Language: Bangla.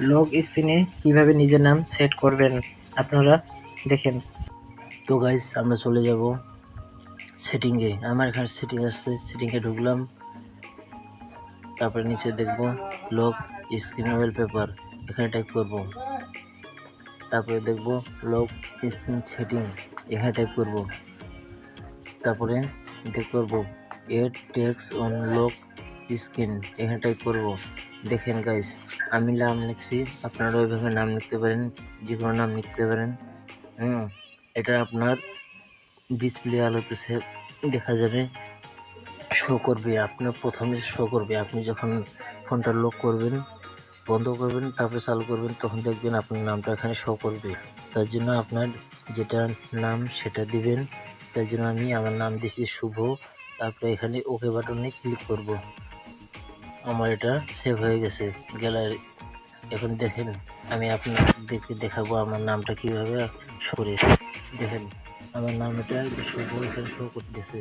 লগ স্ক্রিনে কীভাবে নিজের নাম সেট করবেন, আপনারা দেখেন। তো গাইস আমরা চলে যাব সেটিংয়ে আমার এখানে সেটিং আসছে সেটিংয়ে ঢুকলাম। তারপরে নিচে দেখব লক স্ক্রিন ওয়েলপেপার এখানে টাইপ করব। তারপরে দেখব লক স্ক্রিন সেটিং এখানে টাইপ করব। তারপরে দেখ করব add text on lock screen এখানে টাইপ করব। দেখেন গাইস আমি নাম লিখছি, আপনারা ওইভাবে নাম লিখতে পারেন যে কোনো নাম লিখতে পারেন। হুম, এটা আপনার ডিসপ্লে আলোতে সে দেখা যাবে শো করবে, আপনার প্রথমে শো করবে। আপনি যখন ফোনটা লক করবেন, বন্ধ করবেন, তারপরে চালু করবেন, তখন দেখবেন আপনার নামটা এখানে শো করবে। তার জন্য আপনার যেটা নাম সেটা দিবেন। তার জন্য আমি আমার নাম দিচ্ছি শুভ, তারপরে এখানে ওকে বাটনে ক্লিক করব। আমার এটা সেভ হয়ে গেছে। গ্যালারি এখন দেখেন, আমি আপনাদেরকে দেখাবো আমার নামটা কীভাবে শো দেখেন, আমার নাম এটা শো করতেছে।